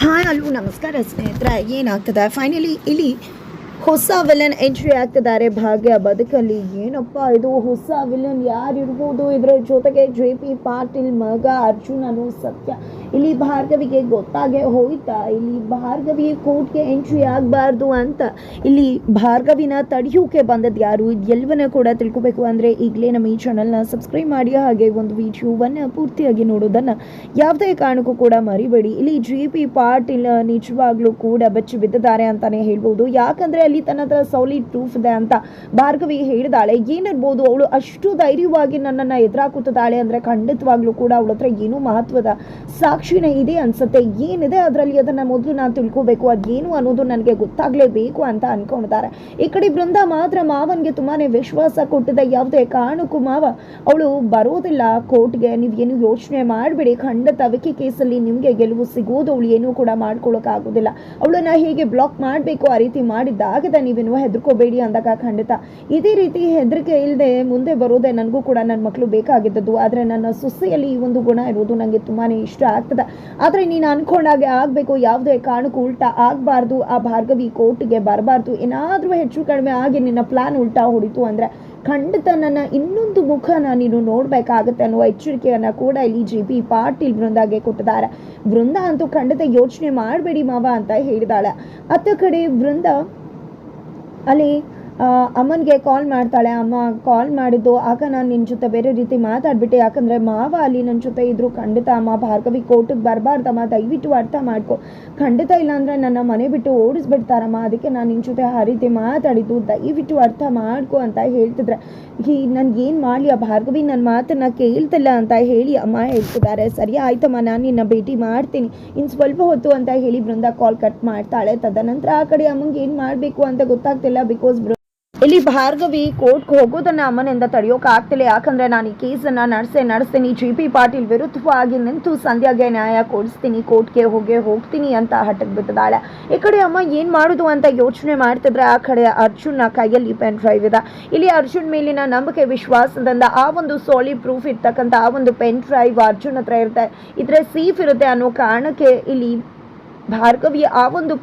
Hi hello ನಮಸ್ಕಾರ ಸ್ನೇಹಿತರೆ ಏನಾಗ್ತದೆ ಫೈನಲಿ ಇಲ್ಲಿ ಹೊಸ ವಿಲನ್ ಎಂಟ್ರಿ ಆಗ್ತಿದ್ದಾರೆ ಭಾಗ್ಯ ಬದುಕಲ್ಲಿ ಏನಪ್ಪ ಇದು ಹೊಸ ವಿಲನ್ ಯಾರಿರ್ಬೋದು ಇದರ ಜೊತೆಗೆ ಜೆ ಪಿ ಪಾಟೀಲ್ ಮಗ ಅರ್ಜುನನು ಸತ್ಯ ಇಲ್ಲಿ ಭಾರ್ಗವಿಗೆ ಗೊತ್ತಾಗೆ ಹೋಯ್ತಾ, ಇಲ್ಲಿ ಭಾರ್ಗವಿ ಕೋರ್ಟ್ಗೆ ಎಂಟ್ರಿ ಆಗಬಾರ್ದು ಅಂತ. ಇಲ್ಲಿ ಭಾರ್ಗವಿನ ತಡೆಯೋಕೆ ಬಂದದ್ದು ಯಾರು? ಎಲ್ಲವನ್ನ ಕೂಡ ತಿಳ್ಕೊಬೇಕು ಅಂದರೆ ಈಗಲೇ ನಮ್ಮ ಈ ಚಾನಲ್ನ ಸಬ್ಸ್ಕ್ರೈಬ್ ಮಾಡಿ, ಹಾಗೆ ಒಂದು ವಿಡಿಯೋವನ್ನು ಪೂರ್ತಿಯಾಗಿ ನೋಡೋದನ್ನು ಯಾವುದೇ ಕಾರಣಕ್ಕೂ ಕೂಡ ಮರಿಬೇಡಿ. ಇಲ್ಲಿ ಜಿ ಪಿ ಪಾಟೀಲ್ ನಿಜವಾಗ್ಲೂ ಕೂಡ ಬಚ್ಚಿ ಬಿದ್ದಿದ್ದಾರೆ ಅಂತಾನೆ ಹೇಳ್ಬೋದು. ಯಾಕಂದ್ರೆ ಅಲ್ಲಿ ತನ್ನ ಹತ್ರ ಸೌಲಿಡ್ ಪ್ರೂಫ್ ಇದೆ ಅಂತ ಭಾರ್ಗವಿಗೆ ಹೇಳಿದಾಳೆ. ಏನಿರ್ಬೋದು, ಅವಳು ಅಷ್ಟು ಧೈರ್ಯವಾಗಿ ನನ್ನನ್ನು ಎದುರಾಕುತ್ತಿದ್ದಾಳೆ ಅಂದ್ರೆ ಖಂಡಿತವಾಗ್ಲೂ ಕೂಡ ಅವಳ ಹತ್ರ ಏನೂ ಮಹತ್ವದ ಸಾಕ್ಷಿನೇ ಇದೆ ಅನ್ಸುತ್ತೆ. ಏನಿದೆ ಅದರಲ್ಲಿ ಅದನ್ನ ಮೊದಲು ನಾನು ತಿಳ್ಕೋಬೇಕು. ಅದೇನು ಅನ್ನೋದು ನನಗೆ ಗೊತ್ತಾಗ್ಲೇಬೇಕು ಅಂತ ಅನ್ಕೊಂಡಿದ್ದಾರೆ. ಈ ಕಡೆ ಬೃಂದ ಮಾತ್ರ ಮಾವನಿಗೆ ತುಂಬಾನೇ ವಿಶ್ವಾಸ ಕೊಟ್ಟಿದೆ. ಯಾವುದೇ ಕಾರಣಕ್ಕೂ ಮಾವ ಅವಳು ಬರೋದಿಲ್ಲ ಕೋರ್ಟ್ಗೆ. ನೀವೇನು ಯೋಚನೆ ಮಾಡಬೇಡಿ. ಖಂಡಿತ ವಿಕಿ ಕೇಸಲ್ಲಿ ನಿಮಗೆ ಗೆಲುವು ಸಿಗೋದು ಅವಳು ಏನೂ ಕೂಡ ಮಾಡ್ಕೊಳ್ಳೋಕ್ಕಾಗೋದಿಲ್ಲ ಅವಳನ್ನ ಹೇಗೆ ಬ್ಲಾಕ್ ಮಾಡಬೇಕು? ಆ ರೀತಿ ಮಾಡಿದ್ದಾಗದ. ನೀವೇನು ಹೆದರ್ಕೋಬೇಡಿ ಅಂದಾಗ ಖಂಡಿತ. ಇದೇ ರೀತಿ ಹೆದರಿಕೆ ಇಲ್ಲದೆ ಮುಂದೆ ಬರೋದೇ ನನಗೂ ಕೂಡ ನನ್ನ ಮಕ್ಕಳು ಬೇಕಾಗಿದ್ದದ್ದು. ಆದರೆ ನನ್ನ ಸೊಸೆಯಲ್ಲಿ ಈ ಒಂದು ಗುಣ ಇರೋದು ನನಗೆ ತುಂಬಾ ಇಷ್ಟ ಆಗ್ತದೆ. ಆದರೆ ನೀನು ಅನ್ಕೊಂಡಾಗೆ ಆಗಬೇಕು, ಯಾವುದೇ ಕಾರಣಕ್ಕೂ ಉಲ್ಟಾ ಆಗಬಾರ್ದು, ಆ ಭಾರ್ಗವಿ ಕೋರ್ಟ್ಗೆ ಬರಬಾರ್ದು, ಏನಾದರೂ ಹೆಚ್ಚು ಕಡಿಮೆ ಆಗಿ ನಿನ್ನ ಪ್ಲಾನ್ ಉಲ್ಟಾ ಹೊಡಿತು ಅಂದರೆ ಖಂಡಿತ ನನ್ನ ಇನ್ನೊಂದು ಮುಖನ ನೀನು ನೋಡಬೇಕಾಗತ್ತೆ ಅನ್ನುವ ಎಚ್ಚರಿಕೆಯನ್ನು ಕೂಡ ಇಲ್ಲಿ ಜಿ ಪಿ ಪಾಟೀಲ್ ಬೃಂದಾಗೆ ಕೊಟ್ಟಿದ್ದಾರೆ. ಬೃಂದ ಅಂತೂ ಖಂಡಿತ ಯೋಚನೆ ಮಾಡಬೇಡಿ ಮಾವ ಅಂತ ಹೇಳಿದಾಳೆ. ಅತ್ತ ಕಡೆ ಬೃಂದ ಅಲ್ಲಿ ಅಮ್ಮನಿಗೆ ಕಾಲ್ ಮಾಡ್ತಾಳೆ. ಅಮ್ಮ ಕಾಲ್ ಮಾಡಿದ್ದು, ಆಗ ನಾನು ನಿನ್ನ ಜೊತೆ ಬೇರೆ ರೀತಿ ಮಾತಾಡ್ಬಿಟ್ಟೆ. ಯಾಕಂದರೆ ಮಾವ ಅಲ್ಲಿ ನನ್ನ ಜೊತೆ ಇದ್ರು. ಖಂಡಿತ ಅಮ್ಮ, ಭಾರ್ಗವಿ ಕೋರ್ಟಿಗೆ ಬರಬಾರ್ದಮ್ಮ. ದಯವಿಟ್ಟು ಅರ್ಥ ಮಾಡ್ಕೊ. ಖಂಡಿತ ಇಲ್ಲಾಂದರೆ ನನ್ನ ಮನೆ ಬಿಟ್ಟು ಓಡಿಸ್ಬಿಡ್ತಾರಮ್ಮ. ಅದಕ್ಕೆ ನಾನು ನಿನ್ನ ಜೊತೆ ಆ ರೀತಿ ಮಾತಾಡಿದ್ದು. ದಯವಿಟ್ಟು ಅರ್ಥ ಮಾಡ್ಕೊ ಅಂತ ಹೇಳ್ತಿದ್ರೆ. ಈ ನನ್ಗೆ ಏನು ಮಾಡಲಿ? ಆ ಭಾರ್ಗವಿ ನನ್ನ ಮಾತನ್ನು ಕೇಳ್ತಿಲ್ಲ ಅಂತ ಹೇಳಿ ಅಮ್ಮ ಹೇಳ್ತಿದ್ದಾರೆ. ಸರಿ ಆಯ್ತಮ್ಮ, ನಾನು ನಿನ್ನ ಭೇಟಿ ಮಾಡ್ತೀನಿ. ಇನ್ನು ಸ್ವಲ್ಪ ಹೊತ್ತು ಅಂತ ಹೇಳಿ ಬೃಂದ ಕಾಲ್ ಕಟ್ ಮಾಡ್ತಾಳೆ. ತದನಂತರ ಆ ಕಡೆ ಅಮ್ಮಂಗೆ ಏನು ಮಾಡಬೇಕು ಅಂತ ಗೊತ್ತಾಗ್ತಿಲ್ಲ ಬಿಕಾಸ್ ಇಲ್ಲಿ ಭಾರ್ಗವಿ ಕೋರ್ಟ್ಗೆ ಹೋಗೋದನ್ನ ಅಮ್ಮನಿಂದ ತಡೆಯೋಕೆ ಆಗ್ತಿಲ್ಲ. ಯಾಕಂದ್ರೆ ನಾನು ಈ ಕೇಸನ್ನ ನಡೆಸೇ ನಡೆಸ್ತೀನಿ. ಜಿ ಪಿ ಪಾಟೀಲ್ ವಿರುದ್ಧವಾಗಿ ನಿಂತು ಸಂಧ್ಯಾಗೆ ನ್ಯಾಯ ಕೊಡಿಸ್ತೀನಿ. ಕೋರ್ಟ್ಗೆ ಹೋಗೇ ಹೋಗ್ತೀನಿ ಅಂತ ಹಠಕ್ಕೆ ಬಿಟ್ಟಿದ್ದಾಳೆ. ಈ ಕಡೆ ಅಮ್ಮ ಏನು ಮಾಡೋದು ಅಂತ ಯೋಚನೆ ಮಾಡ್ತಿದ್ರೆ ಆ ಕಡೆ ಅರ್ಜುನ್ನ ಕೈಯಲ್ಲಿ ಪೆನ್ ಡ್ರೈವ್ ಇದೆ. ಇಲ್ಲಿ ಅರ್ಜುನ್ ಮೇಲಿನ ನಂಬಿಕೆ, ವಿಶ್ವಾಸದಿಂದ ಆ ಒಂದು ಸಾಲಿಡ್ ಪ್ರೂಫ್ ಇರ್ತಕ್ಕಂಥ ಆ ಒಂದು ಪೆನ್ ಡ್ರೈವ್ ಅರ್ಜುನ್ ಹತ್ರ ಇರುತ್ತೆ. ಇದ್ರೆ ಸೇಫ್ ಇರುತ್ತೆ ಅನ್ನೋ ಕಾರಣಕ್ಕೆ ಇಲ್ಲಿ ಭಾರ್ಗವಿ ಆ ಒಂದು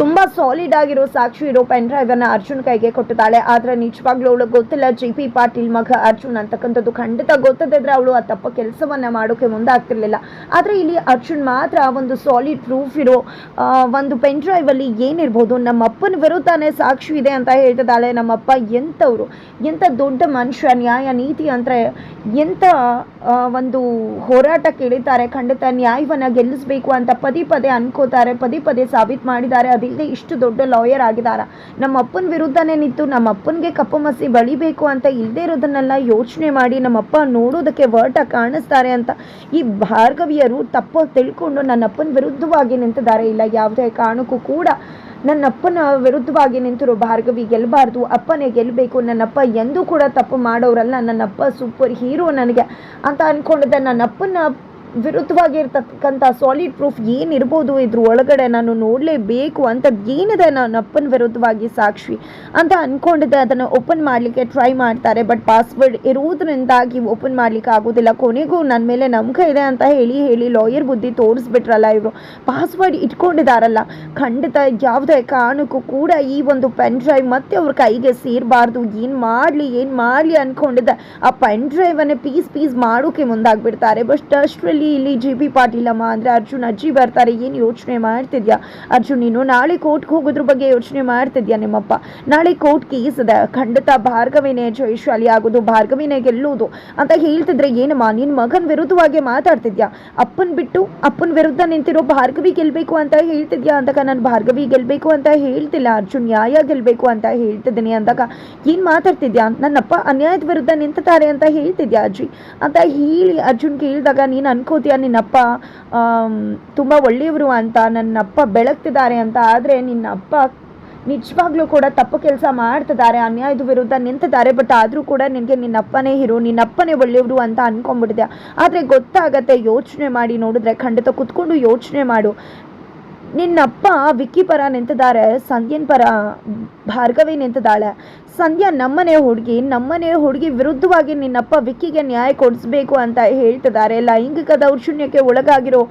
ತುಂಬಾ ಸಾಲಿಡ್ ಆಗಿರೋ ಸಾಕ್ಷಿ ಇರೋ ಪೆನ್ ಡ್ರೈವ್ ಅನ್ನ ಅರ್ಜುನ್ ಕೈಗೆ ಕೊಟ್ಟಿದ್ದಾಳೆ. ಆದ್ರೆ ನಿಜವಾಗ್ಲೂ ಅವಳು ಗೊತ್ತಿಲ್ಲ. ಜಿ ಪಿ ಪಾಟೀಲ್ ಮಗ ಅರ್ಜುನ್ ಅಂತಕ್ಕಂಥದ್ದು ಖಂಡಿತ ಗೊತ್ತದಿದ್ರೆ ಅವಳು ಆ ತಪ್ಪ ಕೆಲಸವನ್ನ ಮಾಡೋಕೆ ಮುಂದಾಗ್ತಿರ್ಲಿಲ್ಲ. ಆದ್ರೆ ಇಲ್ಲಿ ಅರ್ಜುನ್ ಮಾತ್ರ ಒಂದು ಸಾಲಿಡ್ ಪ್ರೂಫ್ ಇರೋ ಒಂದು ಪೆನ್ ಡ್ರೈವ್ ಅಲ್ಲಿ ಏನಿರ್ಬೋದು, ನಮ್ಮ ಅಪ್ಪನ ವಿರುದ್ಧನೇ ಸಾಕ್ಷಿ ಇದೆ ಅಂತ ಹೇಳ್ತಿದ್ದಾಳೆ ನಮ್ಮಪ್ಪ. ಎಂಥವ್ರು, ಎಂಥ ದೊಡ್ಡ ಮನುಷ್ಯ, ನ್ಯಾಯ, ನೀತಿ ಅಂದ್ರೆ ಎಂಥ ಒಂದು ಹೋರಾಟ ಕೇಳಿದ್ದಾರೆ. ಖಂಡಿತ ನ್ಯಾಯವನ್ನ ಗೆಲ್ಲಿಸ್ಬೇಕು ಅಂತ ಪದೇ ಪದೇ ಅನ್ಕೋತಾರೆ, ಪದೇ ಪದೇ ಸಾಬೀತು ಮಾಡಿದ್ದಾರೆ. ಅದಿಲ್ಲದೆ ಇಷ್ಟು ದೊಡ್ಡ ಲಾಯರ್ ಆಗಿದ್ದಾರೆ ನಮ್ಮ ಅಪ್ಪನ ವಿರುದ್ಧನೇ ನಿಂತು ನಮ್ಮ ಅಪ್ಪನಿಗೆ ಕಪ್ಪು ಮಸಿ ಬಳಿಬೇಕು ಅಂತ ಇಲ್ಲದೆ ಇರೋದನ್ನೆಲ್ಲ ಯೋಚನೆ ಮಾಡಿ ನಮ್ಮಪ್ಪ ನೋಡೋದಕ್ಕೆ ವರ್ಟ ಕಾಣಿಸ್ತಾರೆ ಅಂತ ಈ ಭಾರ್ಗವಿಯರು ತಪ್ಪು ತಿಳ್ಕೊಂಡು ನನ್ನ ಅಪ್ಪನ ವಿರುದ್ಧವಾಗಿ ನಿಂತಿದ್ದಾರೆ. ಇಲ್ಲ, ಯಾವುದೇ ಕಾರಣಕ್ಕೂ ಕೂಡ ನನ್ನ ಅಪ್ಪನ ವಿರುದ್ಧವಾಗಿ ನಿಂತಿರೋ ಭಾರ್ಗವಿ ಗೆಲ್ಲಬಾರ್ದು ಅಪ್ಪನೇ ಗೆಲ್ಲಬೇಕು ನನ್ನಪ್ಪ ಎಂದೂ ಕೂಡ ತಪ್ಪು ಮಾಡೋರಲ್ಲ, ನನ್ನಪ್ಪ ಸೂಪರ್ ಹೀರೋ ನನಗೆ ಅಂತ ಅಂದ್ಕೊಂಡಿದ್ದೆ ನನ್ನ ಅಪ್ಪನ ವಿರುದ್ಧವಾಗಿರ್ತಕ್ಕಂಥ ಸಾಲಿಡ್ ಪ್ರೂಫ್ ಏನಿರ್ಬೋದು ಇದ್ರ ಒಳಗಡೆ ನಾನು ನೋಡಲೇಬೇಕು ಅಂಥದ್ದು ಏನಿದೆ ನನ್ನ ಅಪ್ಪನ ವಿರುದ್ಧವಾಗಿ ಸಾಕ್ಷಿ ಅಂತ ಅಂದ್ಕೊಂಡಿದ್ದೆ ಅದನ್ನು ಓಪನ್ ಮಾಡಲಿಕ್ಕೆ ಟ್ರೈ ಮಾಡ್ತಾರೆ. ಬಟ್ ಪಾಸ್ವರ್ಡ್ ಇರುವುದರಿಂದಾಗಿ ಓಪನ್ ಮಾಡಲಿಕ್ಕೆ ಆಗೋದಿಲ್ಲ. ಕೊನೆಗೂ ನನ್ನ ಮೇಲೆ ನಂಬಿಕೆ ಇದೆ ಅಂತ ಹೇಳಿ ಹೇಳಿ ಲಾಯರ್ ಬುದ್ಧಿ ತೋರಿಸ್ಬಿಟ್ರಲ್ಲ ಇವರು. ಪಾಸ್ವರ್ಡ್ ಇಟ್ಕೊಂಡಿದ್ದಾರಲ್ಲ ಖಂಡಿತ ಯಾವುದೇ ಕಾರಣಕ್ಕೂ ಕೂಡ ಈ ಒಂದು ಪೆನ್ ಡ್ರೈವ್ ಮತ್ತೆ ಅವ್ರ ಕೈಗೆ ಸೇರಬಾರ್ದು. ಏನು ಮಾಡಲಿ ಏನು ಮಾಡಲಿ ಅಂದ್ಕೊಂಡಿದ್ದೆ ಆ ಪೆನ್ ಡ್ರೈವನ್ನು ಪೀಸ್ ಪೀಸ್ ಮಾಡೋಕೆ ಮುಂದಾಗ್ಬಿಡ್ತಾರೆ. ಬಟ್ ಅಷ್ಟರಲ್ಲಿ ಇಲ್ಲಿ ಜಿ ಬಿ ಪಾಟೀಲಮ್ಮ ಅಂದರೆ ಅರ್ಜುನ್, ಅಜ್ಜಿ ಬರ್ತಾರೆ, ಏನು ಯೋಚನೆ ಮಾಡ್ತಿದ್ಯಾ? ಅರ್ಜುನ್, ನೀನು ನಾಳೆ ಕೋರ್ಟ್ಗೆ ಹೋಗೋದ್ರ ಬಗ್ಗೆ ಯೋಚನೆ ಮಾಡ್ತಿದ್ಯಾ ನಿಮ್ಮಪ್ಪ? ನಾಳೆ ಕೋರ್ಟ್ ಕೇಸ್ ಇದೆ. ಖಂಡಿತ ಭಾರ್ಗವಿನೇ ಜಯಶಾಲಿ ಆಗೋದು, ಭಾರ್ಗವಿನೇ ಗೆಲ್ಲೋದು ಅಂತ ಹೇಳ್ತಿದ್ರೆ ಏನಮ್ಮ? ನಿನ್ನ ಮಗನ ವಿರುದ್ಧವಾಗಿ ಮಾತಾಡ್ತಿದ್ಯಾ? ಅಪ್ಪನ್ ಬಿಟ್ಟು ಅಪ್ಪನ ವಿರುದ್ಧ ನಿಂತಿರೋ ಭಾರ್ಗವಿ ಗೆಲ್ಬೇಕು ಅಂತ ಹೇಳ್ತಿದ್ಯಾ ಅಂದಾಗ? ನಾನು ಭಾರ್ಗವಿ ಗೆಲ್ಬೇಕು ಅಂತ ಹೇಳ್ತಿಲ್ಲ, ಅರ್ಜುನ್ ನ್ಯಾಯ ಗೆಲ್ಬೇಕು ಅಂತ ಹೇಳ್ತಿದ್ದೀನಿ ಅಂದಾಗ ಏನು ಮಾತಾಡ್ತಿದ್ಯಾ? ನನ್ನಪ್ಪ ಅನ್ಯಾಯದ ವಿರುದ್ಧ ನಿಂತಿದ್ದಾರೆ ಅಂತ ಹೇಳ್ತಿದ್ಯಾ ಅಜ್ಜಿ? ಅಂತ ಹೇಳಿ ಅರ್ಜುನ್ ಕೇಳಿದಾಗ ನೀನು ಅನ್ಕೋತೀಯ ನಿನ್ನಪ್ಪ ತುಂಬ ಒಳ್ಳೆಯವರು ಅಂತ, ನನ್ನಪ್ಪ ಬೆಳಗ್ತಿದ್ದಾರೆ ಅಂತ, ಆದರೆ ನಿನ್ನಪ್ಪ ನಿಜವಾಗ್ಲೂ ಕೂಡ ತಪ್ಪು ಕೆಲಸ ಮಾಡ್ತಿದ್ದಾರೆ, ಅನ್ಯಾಯದ ವಿರುದ್ಧ ನಿಂತಿದ್ದಾರೆ ಬಟ್ ಆದರೂ ಕೂಡ ನಿನಗೆ ನಿನ್ನಪ್ಪನೇ ಹೀರೋ ನಿನ್ನಪ್ಪನೇ ಒಳ್ಳೆಯವರು ಅಂತ ಅನ್ಕೊಂಡ್ಬಿಟ್ಟಿದೆ ಆದರೆ ಗೊತ್ತಾಗತ್ತೆ, ಯೋಚನೆ ಮಾಡಿ ನೋಡಿದ್ರೆ, ಖಂಡಿತ ಕುತ್ಕೊಂಡು ಯೋಚನೆ ಮಾಡು. ನಿನ್ನಪ್ಪ ವಿಕ್ಕಿ ಪರ ನಿಂತಿದ್ದಾರೆ, ಸಂಧ್ಯನ್ ಪರ ಭಾರ್ಗವಿ ನಿಂತಿದ್ದಾಳೆ. ಸಂಧ್ಯಾ ನಮ್ಮನೆ ಹುಡುಗಿ ನಮ್ಮನೆ ಹುಡುಗಿ ವಿರುದ್ಧವಾಗಿ ನಿನ್ನಪ್ಪ ವಿಕ್ಕಿಗೆ ನ್ಯಾಯ ಕೊಡಿಸ್ಬೇಕು ಅಂತ ಹೇಳ್ತಿದ್ದಾರೆ. ಲೈಂಗಿಕ ದೌರ್ಜನ್ಯಕ್ಕೆ ಒಳಗಾಗಿರೋ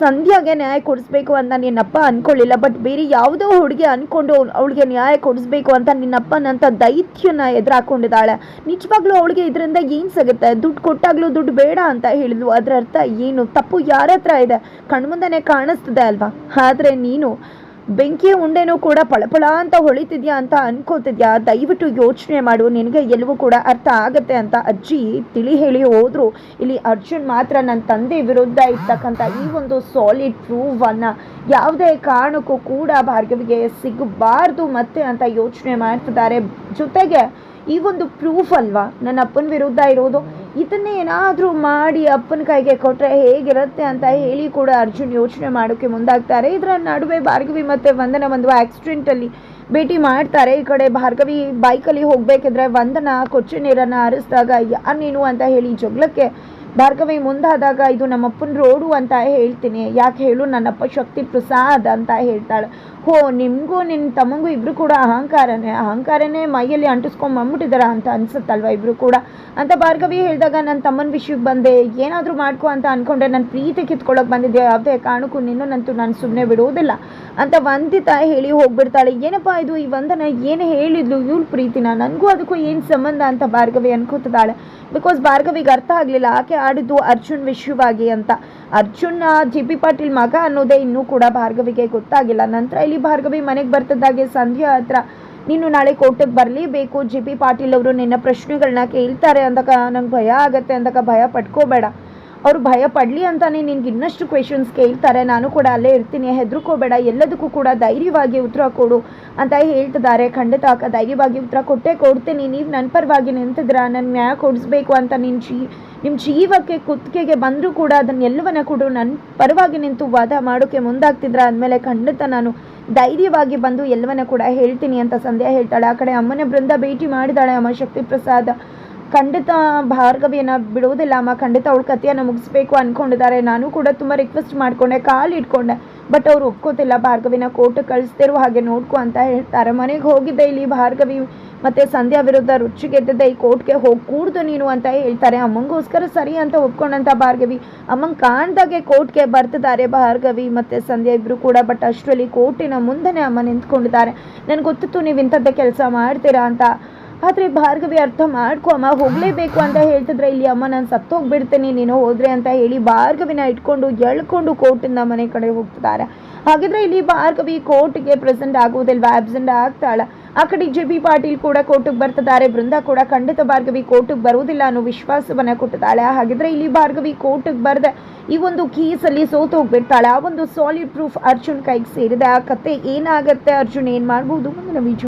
ಸಂಧ್ಯಾಗೆ ನ್ಯಾಯ ಕೊಡಿಸ್ಬೇಕು ಅಂತ ನಿನ್ನಪ್ಪ ಅಂದ್ಕೊಳ್ಳಿಲ್ಲ ಬಟ್ ಬೇರೆ ಯಾವುದೋ ಹುಡುಗಿ ಅನ್ಕೊಂಡು ಅವಳಿಗೆ ನ್ಯಾಯ ಕೊಡಿಸ್ಬೇಕು ಅಂತ ನಿನ್ನಪ್ಪನಂತ ದೈತ್ಯನ ಎದುರಾಕೊಂಡಿದ್ದಾಳೆ. ನಿಜವಾಗ್ಲೂ ಅವಳಿಗೆ ಇದರಿಂದ ಏನು ಸಿಗುತ್ತೆ? ದುಡ್ಡು ಕೊಟ್ಟಾಗ್ಲೂ ದುಡ್ಡು ಬೇಡ ಅಂತ ಹೇಳಿದ್ಲು. ಅದರ ಅರ್ಥ ಏನು? ತಪ್ಪು ಯಾರ ಹತ್ರ ಇದೆ? ಕಣ್ಮುಂದನೆ ಕಾಣಿಸ್ತದೆ ಅಲ್ವಾ? ಆದರೆ ನೀನು ಬೆಂಕಿ ಉಂಡೆನೂ ಕೂಡ ಪಳಪಳ ಅಂತ ಹೊಳಿತಿದ್ಯಾ ಅಂತ ಅನ್ಕೋತಿದ್ಯಾ ದಯವಿಟ್ಟು ಯೋಚನೆ ಮಾಡು. ನಿನಗೆ ಎಲ್ಲವೂ ಕೂಡ ಅರ್ಥ ಆಗತ್ತೆ ಅಂತ ಅಜ್ಜಿ ತಿಳಿ ಹೇಳಿ ಹೋದ್ರು. ಇಲ್ಲಿ ಅರ್ಜುನ್ ಮಾತ್ರ ನನ್ನ ತಂದೆ ವಿರುದ್ಧ ಇರ್ತಕ್ಕಂಥ ಈ ಒಂದು ಸಾಲಿಡ್ ಪ್ರೂವನ್ನು ಯಾವುದೇ ಕಾರಣಕ್ಕೂ ಕೂಡ ಭಾರ್ಗವಿಗೆ ಸಿಗಬಾರ್ದು ಮತ್ತೆ ಅಂತ ಯೋಚನೆ ಮಾಡ್ತಿದ್ದಾರೆ. ಜೊತೆಗೆ ಈ ಒಂದು ಪ್ರೂಫ್ ಅಲ್ವಾ? ನನ್ನ ಅಪ್ಪನ ವಿರುದ್ಧ ಇರೋದು? ಇದನ್ನೇ ಏನಾದರೂ ಮಾಡಿ ಅಪ್ಪನ ಕೈಗೆ ಕೊಟ್ಟರೆ ಹೇಗಿರುತ್ತೆ ಅಂತ ಹೇಳಿ ಕೂಡ ಅರ್ಜುನ್ ಯೋಚನೆ ಮಾಡೋಕ್ಕೆ ಮುಂದಾಗ್ತಾರೆ. ಇದರ ನಡುವೆ ಭಾರ್ಗವಿ ಮತ್ತು ವಂದನ ಒಂದು ಆಕ್ಸಿಡೆಂಟಲ್ಲಿ ಭೇಟಿ ಮಾಡ್ತಾರೆ. ಈ ಕಡೆ ಭಾರ್ಗವಿ ಬೈಕಲ್ಲಿ ಹೋಗಬೇಕಿದ್ರೆ ವಂದನ ಕೊಚ್ಚೆ ನೀರನ್ನು ಹರಿಸಿದಾಗ ಯಾರು ನೀನು? ಅಂತ ಹೇಳಿ ಜಗಳಕ್ಕೆ ಭಾರ್ಗವಿ ಮುಂದಾದಾಗ, ಇದು ನಮ್ಮಪ್ಪನ ರೋಡು ಅಂತ ಹೇಳ್ತೀನಿ. ಯಾಕೆ ಹೇಳು? ನನ್ನಪ್ಪ ಶಕ್ತಿ ಪ್ರಸಾದ್ ಅಂತ ಹೇಳ್ತಾಳೆ. ಹೋ ನಿಮಗೂ ನಿನ್ನ ತಮ್ಮಂಗೂ ಇಬ್ಬರು ಕೂಡ ಅಹಂಕಾರನೇ ಅಹಂಕಾರನೇ ಮೈಯಲ್ಲಿ ಅಂಟಿಸ್ಕೊಂಡು ಬಂದ್ಬಿಟ್ಟಿದಾರ ಅಂತ ಅನ್ಸುತ್ತಲ್ವ ಇಬ್ಬರು ಕೂಡ? ಅಂತ ಭಾರ್ಗವಿ ಹೇಳಿದಾಗ ನನ್ನ ತಮ್ಮನ ವಿಷಯಕ್ಕೆ ಬಂದೆ, ಏನಾದರೂ ಮಾಡ್ಕೊ ಅಂತ ಅಂದ್ಕೊಂಡೆ ನನ್ನ ಪ್ರೀತಿ ಕಿತ್ಕೊಳ್ಳೋಕೆ ಬಂದಿದ್ದೆ, ಯಾವುದೇ ಕಾರಣಕ್ಕೂ ನಿನ್ನನ್ನಂತೂ ನಾನು ಸುಮ್ಮನೆ ಬಿಡುವುದಿಲ್ಲ ಅಂತ ವಂದಿತ ಹೇಳಿ ಹೋಗ್ಬಿಡ್ತಾಳೆ. ಏನಪ್ಪ ಇದು? ಈ ವಂದನ ಏನು ಹೇಳಿದ್ಲು, ಇವಳು ಪ್ರೀತಿನ? ನನಗೂ ಅದಕ್ಕೂ ಏನು ಸಂಬಂಧ ಅಂತ ಭಾರ್ಗವಿ ಅನ್ಕೋತಿದ್ದಾಳೆ. ಬಿಕಾಸ್ ಭಾರ್ಗವಿಗೆ ಅರ್ಥ ಆಗಲಿಲ್ಲ, ಆಕೆ ಆಡಿದ್ದು ಅರ್ಜುನ್ ವಿಷಯವಾಗಿ ಅಂತ. ಅರ್ಜುನ್ ಜಿ ಪಿ ಪಾಟೀಲ್ ಮಗ ಅನ್ನೋದೇ ಇನ್ನೂ ಕೂಡ ಭಾರ್ಗವಿಗೆ ಗೊತ್ತಾಗಿಲ್ಲ. ನಂತರ ಇಲ್ಲಿ ಭಾರ್ಗವಿ ಮನೆಗೆ ಬರ್ತದಾಗೆ ಸಂಧ್ಯಾ ಹತ್ರ, ನೀನು ನಾಳೆ ಕೋರ್ಟಿಗೆ ಬರಲೇಬೇಕು ಜಿ ಪಿ ಪಾಟೀಲ್ ಅವರು ನಿನ್ನ ಪ್ರಶ್ನೆಗಳನ್ನ ಕೇಳ್ತಾರೆ ಅಂದಾಗ ನಂಗೆ ಭಯ ಆಗತ್ತೆ, ಅಂದಾಗ ಭಯ ಪಟ್ಕೋಬೇಡ. ಅವ್ರು ಭಯ ಪಡಲಿ ಅಂತಾನೆ ನಿನ್ಗೆ ಇನ್ನಷ್ಟು ಕ್ವೆಶನ್ಸ್ ಕೇಳ್ತಾರೆ. ನಾನು ಕೂಡ ಅಲ್ಲೇ ಇರ್ತೀನಿ. ಹೆದರ್ಕೋಬೇಡ. ಎಲ್ಲದಕ್ಕೂ ಕೂಡ ಧೈರ್ಯವಾಗಿ ಉತ್ತರ ಕೊಡು ಅಂತ ಹೇಳ್ತಿದ್ದಾರೆ. ಖಂಡಿತ ಅಕ್ಕ, ಧೈರ್ಯವಾಗಿ ಉತ್ತರ ಕೊಟ್ಟೇ ಕೊಡ್ತೀನಿ. ನೀವು ನನ್ನ ಪರವಾಗಿ ನಿಂತಿದ್ರ ನನ್ನ ನ್ಯಾಯ ಕೊಡಿಸ್ಬೇಕು ಅಂತ ನಿನ್ನ ಜೀ ನಿಮ್ಮ ಜೀವಕ್ಕೆ, ಕುತ್ತಿಗೆಗೆ ಬಂದರೂ ಕೂಡ ಅದನ್ನೆಲ್ಲವನ್ನ ಕೊಡು. ನನ್ನ ಪರವಾಗಿ ನಿಂತು ವಾದ ಮಾಡೋಕ್ಕೆ ಮುಂದಾಗ್ತಿದ್ರ ಅಂದಮೇಲೆ ಖಂಡಿತ ನಾನು ಧೈರ್ಯವಾಗಿ ಬಂದು ಎಲ್ಲವನ್ನ ಕೂಡ ಹೇಳ್ತೀನಿ ಅಂತ ಸಂಧ್ಯಾ ಹೇಳ್ತಾಳೆ. ಆ ಕಡೆ ಅಮ್ಮನ ಬೃಂದ ಭೇಟಿ ಮಾಡಿದಾಳೆ ಅಮ್ಮ ಶಕ್ತಿ ಪ್ರಸಾದ್ ಖಂಡಿತ ಭಾರ್ಗವಿಯನ್ನ ಬಿಡುವುದಿಲ್ಲ, ಅಮ್ಮ. ಖಂಡಿತ ಅವಳು ಕಥೆಯನ್ನು ಮುಗಿಸ್ಬೇಕು ಅನ್ಕೊಂಡಿದ್ದಾರೆ. ನಾನು ಕೂಡ ತುಂಬ ರಿಕ್ವೆಸ್ಟ್ ಮಾಡ್ಕೊಂಡೆ, ಕಾಲು ಇಟ್ಕೊಂಡೆ. ಬಟ್ ಅವ್ರು ಒಪ್ಕೋತಿಲ್ಲ, ಭಾರ್ಗವಿನ ಕೋರ್ಟ್ ಕಳಿಸ್ತಿರೋ ಹಾಗೆ ನೋಡ್ಕೊ ಅಂತ ಹೇಳ್ತಾರೆ. ಮನೆಗೆ ಹೋಗಿದ್ದೆ ಇಲ್ಲಿ ಭಾರ್ಗವಿ ಮತ್ತೆ ಸಂಧ್ಯಾ ವಿರುದ್ಧ ರುಚಿ ರುಚಿಗೆದ್ದಿದ್ದೆ ಈ ಕೋರ್ಟ್ಗೆ ಹೋಗಿ ಕೂಡ್ದು ನೀನು ಅಂತ ಹೇಳ್ತಾರೆ. ಅಮ್ಮಂಗೋಸ್ಕರ ಸರಿ ಅಂತ ಒಪ್ಕೊಂಡಂಥ ಭಾರ್ಗವಿ. ಅಮ್ಮಂಗೆ ಕಾಣ್ದಾಗೆ ಕೋರ್ಟ್ಗೆ ಬರ್ತಿದ್ದಾರೆ ಭಾರ್ಗವಿ ಮತ್ತೆ ಸಂಧ್ಯಾ ಇಬ್ಬರು ಕೂಡ ಬಟ್ ಅಷ್ಟರಲ್ಲಿ ಕೋರ್ಟಿನ ಮುಂದೆನೆ ಅಮ್ಮ ನಿಂತ್ಕೊಂಡಿದ್ದಾರೆ. ನನಗೆ ಗೊತ್ತಿತ್ತು ನೀವು ಇಂಥದ್ದೇ ಕೆಲಸ ಮಾಡ್ತೀರಾ ಅಂತ. ಆದರೆ ಭಾರ್ಗವಿ ಅರ್ಥ ಮಾಡ್ಕೊ, ಅಮ್ಮ ಹೋಗಲೇಬೇಕು ಅಂತ ಹೇಳ್ತಿದ್ರೆ, ಇಲ್ಲಿ ಅಮ್ಮ ನಾನು ಸತ್ತೋಗ್ಬಿಡ್ತೇನೆ, ನೀನು ಹೋದ್ರೆ ಅಂತ ಹೇಳಿ ಭಾರ್ಗವಿನ ಇಟ್ಕೊಂಡು ಎಳ್ಕೊಂಡು ಕೋರ್ಟಿಂದ ಮನೆ ಕಡೆ ಹೋಗ್ತಿದ್ದಾರೆ. ಹಾಗಿದ್ರೆ ಇಲ್ಲಿ ಭಾರ್ಗವಿ ಕೋರ್ಟ್ಗೆ ಪ್ರೆಸೆಂಟ್ ಆಗುವುದಿಲ್ವಾ? ಆಬ್ಸೆಂಟ್ ಆಗ್ತಾಳ. ಆ ಕಡೆ ಜೆ ಬಿ ಪಾಟೀಲ್ ಕೂಡ ಕೋರ್ಟಿಗೆ ಬರ್ತಿದ್ದಾರೆ. ಬೃಂದ ಕೂಡ ಖಂಡಿತ ಭಾರ್ಗವಿ ಕೋರ್ಟಿಗೆ ಬರುವುದಿಲ್ಲ ಅನ್ನೋ ವಿಶ್ವಾಸವನ್ನ ಕೊಟ್ಟಿದ್ದಾಳೆ. ಹಾಗಿದ್ರೆ ಇಲ್ಲಿ ಭಾರ್ಗವಿ ಕೋರ್ಟಿಗೆ ಬರ್ದೆ, ಈ ಒಂದು ಕೇಸಲ್ಲಿ ಸೋತು ಹೋಗ್ಬಿಡ್ತಾಳೆ ಆ ಒಂದು ಸಾಲಿಡ್ ಪ್ರೂಫ್ ಅರ್ಜುನ್ ಕೈಗೆ ಸೇರಿದೆ. ಆ ಕತೆ ಏನಾಗುತ್ತೆ ಅರ್ಜುನ್? ಏನು ಮಾಡ್ಬೋದು? ಮುಂದಿನ ವಿಜಯ